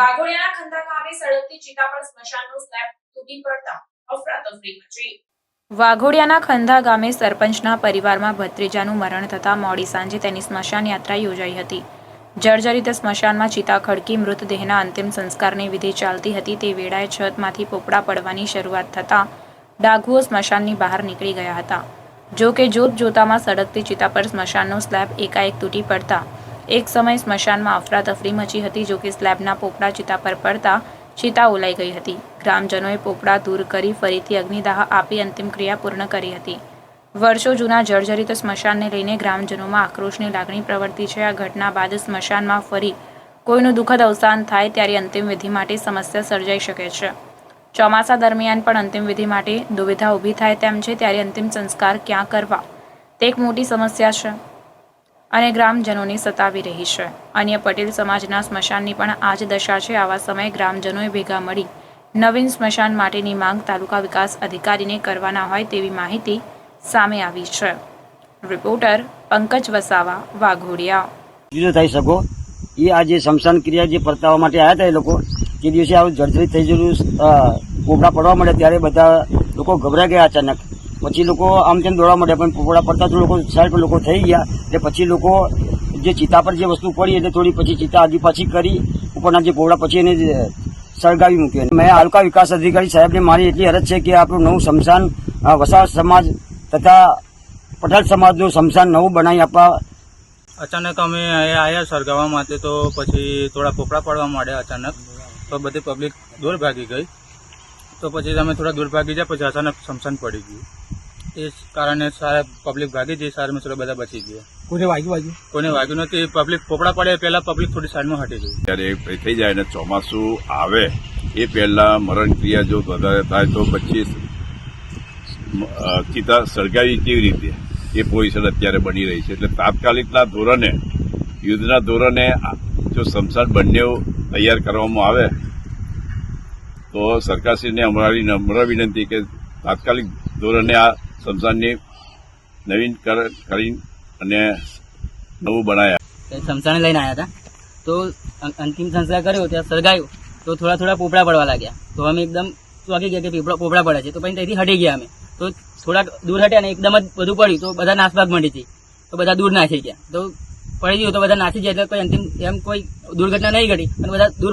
વાઘોડિયાના ખંધા ગામે સળગતી ચિતા પર સ્મશાનનો સ્લેબ તૂટી પડતા અફરાતફરી મચી. વાઘોડિયાના ખંધા ગામે સરપંચના પરિવારમાં ભત્રીજાનું મરણ થતાં મોડી સાંજે તેની સ્મશાન યાત્રા યોજાઈ હતી. જર્જરિત સ્મશાનમાં ચિતા ખડકી મૃતદેહના અંતિમ સંસ્કારની વિધિ ચાલતી હતી તે વેળાએ છતમાંથી પોપડા પડવાની શરૂઆત થતાં ડાઘુઓ સ્મશાનની બહાર નીકળી ગયા હતા. જો કે જોત જોતામાં સળગતી ચિતા પર સ્મશાનનો સ્લેબ એકાએક તૂટી પડતા એક સમય સ્મશાનમાં અફરાતફરી મચી હતી, જો કે સ્લેબના પોપડા ચિતા પર પડતા ચિતા ઓલાઈ ગઈ હતી. ગ્રામજનોએ પોપડા દૂર કરી ફરીથી અગ્નિદાહ આપી અંતિમ ક્રિયા પૂર્ણ કરી હતી. વર્ષો જૂના જર્જરિત સ્મશાનને લઈને ગ્રામજનોમાં આક્રોશની લાગણી પ્રવર્તી છે. આ ઘટના બાદ સ્મશાનમાં ફરી કોઈનું દુઃખદ અવસાન થાય ત્યારે અંતિમ વિધિ માટે સમસ્યા સર્જાઈ શકે છે. ચોમાસા દરમિયાન પણ અંતિમ વિધિ માટે દુવિધા ઊભી થાય તેમ છે, ત્યારે અંતિમ સંસ્કાર ક્યાં કરવા? તે એક મોટી સમસ્યા છે. અને ગ્રામજનોને સતાવી રહી છે. અન્ય પટેલ સમાજના સ્મશાનની પણ આ જ દશા છે. આવા સમયે ગ્રામજનોએ ભેગા મળી નવીન સ્મશાન માટેની માંગ તાલુકા વિકાસ અધિકારીને કરવાના હોય તેવી માહિતી સામે આવી છે. રિપોર્ટર પંકજ વસાવા વાઘોડિયા. જુદો થઈ શકો. એ આ જે સ્મશાન ક્રિયા જે પરતાવવા માટે આવ્યા હતા એ લોકો તે દિવસે આવું જર્જરિત થઈ ગયેલું અ, પડવા મળે ત્યારે બધા લોકો ગભરાઈ ગયા અચાનક. પછી લોકો આમ તેમ દોડવા માંડ્યા, પણ પોપડા પડતા તો લોકો પર લોકો થઈ ગયા. એટલે પછી લોકો જે ચિતા પર જે વસ્તુ પડી એટલે થોડી પછી ચિતા આગી પાછી કરી. ઉપરના જે પોપડા પછી એને સળગાવી મૂક્યું મેં હાલકા વિકાસ અધિકારી સાહેબને મારી એટલી અરજ છે કે આપણું નવું શમશાન વસાવ સમાજ તથા પટેલ સમાજનું શમશાન નવું બનાવી આપવા. અચાનક અમે આવ્યા સળગાવવા માટે તો પછી થોડા પોપડા પડવા માંડ્યા અચાનક. તો બધી પબ્લિક દૂર ભાગી ગઈ. તો પછી અમે થોડા દૂર ભાગી ગયા પછી અચાનક સમસાન પડી ગયું. એ જ કારણે સારા પબ્લિક ભાગી જઈ સારા મિત્રો બધા બચી ગયા. કોને વાગ્યું વાગ્યું કોને વાગ્યું નથી પબ્લિક પોપડા પડે પહેલા પબ્લિક થોડી સાઈડમાં હટી ગઈ ત્યારે એ થઈ જાય અને ચોમાસું આવે એ પહેલા મરણ ક્રિયા જો વધારે થાય તો પછી ચિતા સળગાવી કેવી રીતે? એ પોઝિશન અત્યારે બની રહી છે. એટલે તાત્કાલિકના ધોરણે યુદ્ધના ધોરણે જો સમસાન બંને તૈયાર કરવામાં આવે તો સરકારશ્રીને અમારી નમ્ર વિનંતી કે તાત્કાલિક ધોરણે આ સમસાનની નવીન કરી અને નવું બનાવ્યા સ્મશાને લઈને આવ્યા હતા તો અંતિમ સંસ્કાર કર્યો, ત્યાં સળગાયું. તો થોડા થોડા પોપડા પડવા લાગ્યા. તો અમે એકદમ ચોકી ગયા કે પોપડા પડે છે. તો પછી ત્યાંથી હટી ગયા અમે. તો થોડાક દૂર હટ્યા ને એકદમ જ બધું પડ્યું. તો બધા નાસભાગ મળી હતી. તો બધા દૂર નાસી ગયા. તો પડી ગયું તો બધા નાસી ગયા એટલે કોઈ અંતિમ એમ કોઈ દુર્ઘટના નહીં ઘટી. અને બધા દૂર